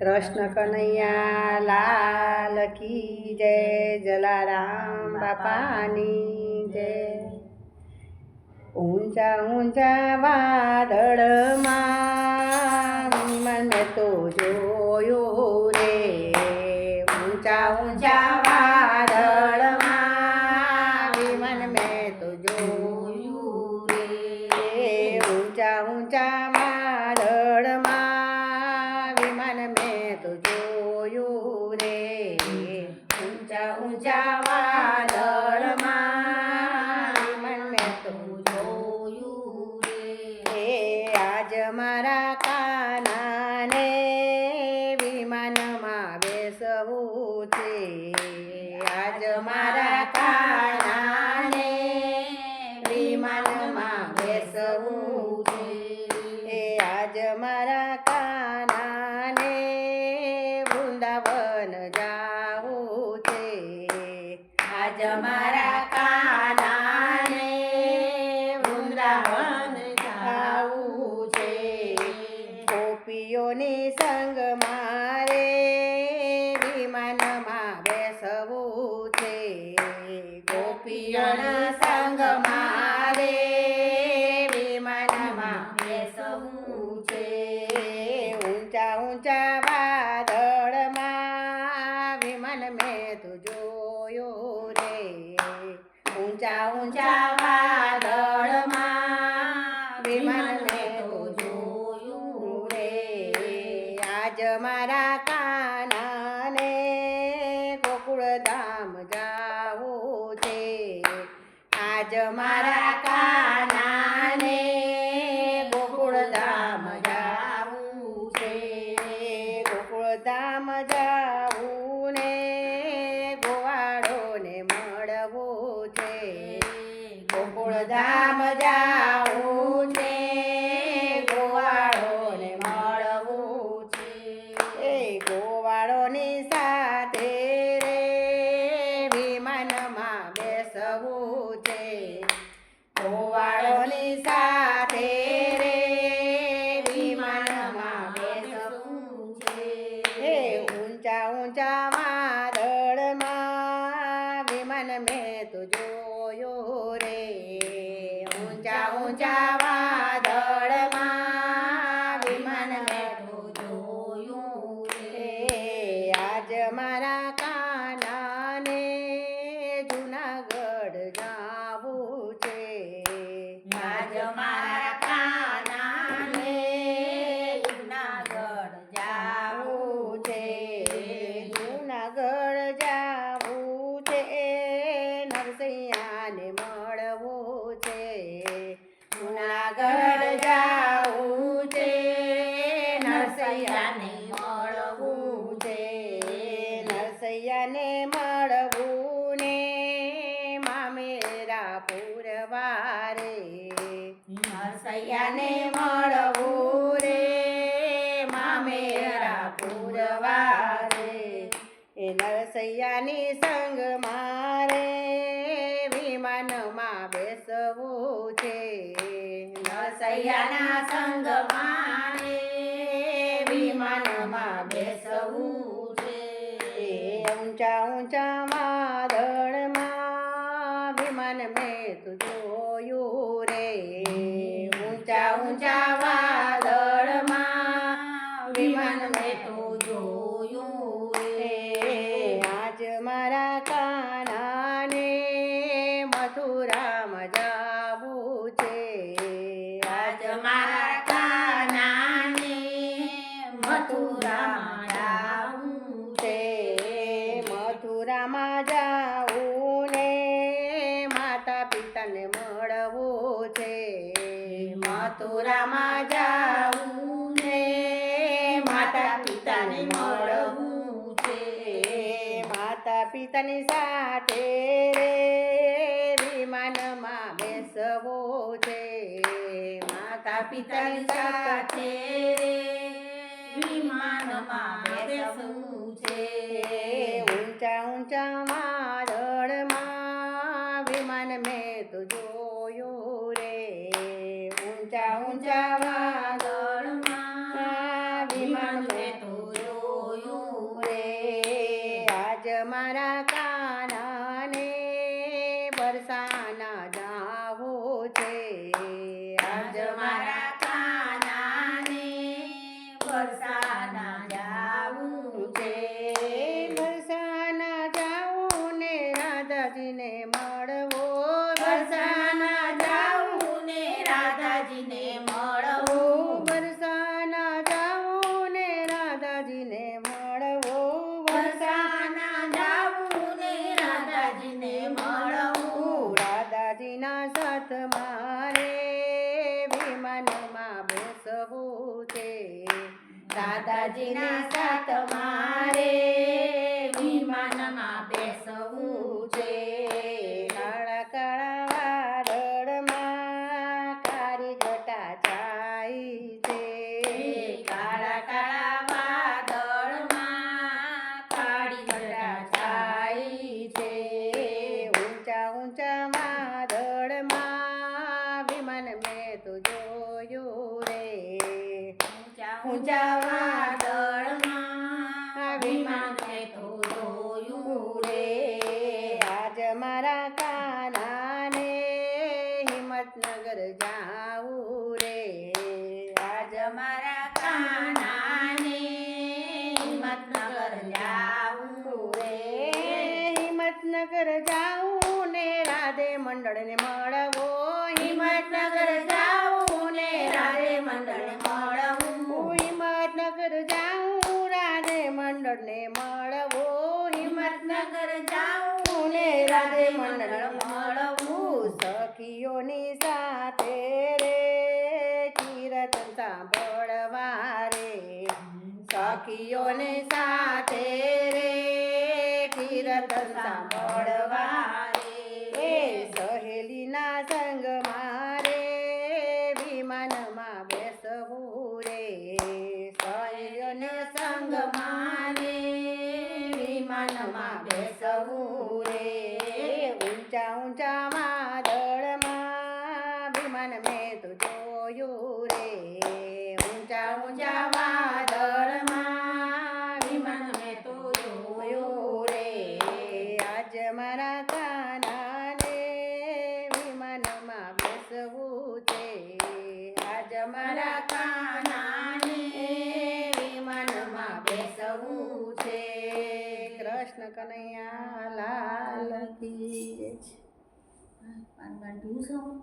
કૃષ્ણ કનૈયા, લાલ કી જય, જલારામ બાપાની જય. ઊંચા ઊંચા વાદળમાં મને તો જોયો રે. ઊંચા ઊંચા વાદળમાં વિમાન મેં ગોપીઓની સંગ મારે વિમાનમાં બેસવું છે. ગોપીઓના સંગ મારે વિમાનમાં બેસવું છે. ઊંચા ઊંચા આજ મારા કાનાને ગોકુળધામ જાવું છે. આજ મારા કાનાને ગોકુળધામ જાવું છે. ગોકુળધામ જાવું ને ગોવાળોને મળવું છે. ગોકુળધામ જાવું છે ગોવાળોને મળવું છે એ ગોવાળોની સાથે રે વિમાનમાં બેસવું છે ગોવાળોની સાથે રે વિમાનમાં બેસવું છે એ ઊંચા માદળમાં વિમાન મેં તો જોયો રે. ઊંચા ઊંચા વાદળમાં વિમાન મેં તો જોયું રે. આજ મારા કાનાને જુનાગઢ જાવું છે આજ મારા કાનાને જુનાગઢ જાવું છે જુનાગઢ જાવું છે નરસૈયાને મળવું છે જુનાગઢ જાવું છે નરસૈયાને મળવું છે નરસૈયાને મળવું ને મામેરા પુરવારે. નરસૈયાને મળવું રે મામેરા પુરવારે. એ નરસૈયાની સંગ મારે વિમાનમાં બેસવું છે. નરસૈયાના સંગ મારે વિમાનમાં બેસવું છે એ ઊંચા ઊંચા મથુરામાં જાવું ને માતા પિતાને મળવું છે. માતા પિતાની સાથે રે, વિમાનમાં બેસવો છે. માતા પિતાની સાથે રે, વિમાનમાં બેસવું છે. ઊંચા ઊંચા વાદળમાં ઊંચામાં દળમાં વિમાન મેં રે. આજ મારા કાનાને બરસાના જાવો છે. આજ મારા રાધાજીને મળવું વરસાના જાવું ને રાધાજીને મળવો વરસાના જાવું ને રાધાજીને મળવું રાધાજીના સાથ મારે વિમાનમાં બેસવું છે દાદાજીના સાથ મારે તો જોયું રે. ઊંચા વાદળમાં વિમાન મેં તો જોયું રે. આજ મારા કાનાને હિંમતનગર જાઉં રે. આજ આજ મારા કાનાને હિંમતનગર જાઉં રે. હિંમતનગર જાઉં ને રાધે મંડળને મળવો હિંમતનગર જાવું ને રાધે મંડળને મળવું હિંમતનગર જાઉં રાધે મંડળને મળવો, હિંમતનગર જાઉં ને રાધે મંડળ મળવું, સખીઓની સાથે રે, કીર્તન સાંભળવા રે. સખીઓની સાથે રે કીર્તન સાંભળવા એ સહેલીના સંગ મારે વિમાનમાં બેસવું રે સહેલીઓને સંગ મારે વિમાનમાં બેસવું રે ઊંચા ઊંચા વિમાન મેં તો જોયું રે ઊંચા ઊંચા વાદળમાં વિમાન મેં તો જોયું રે આજ મારા કાનાને વિમાનમાં બેસવું છે આજ મારા કાનાને વિમાનમાં બેસવું છે કૃષ્ણ કનૈયા લાલ કી પીવું છે હવે?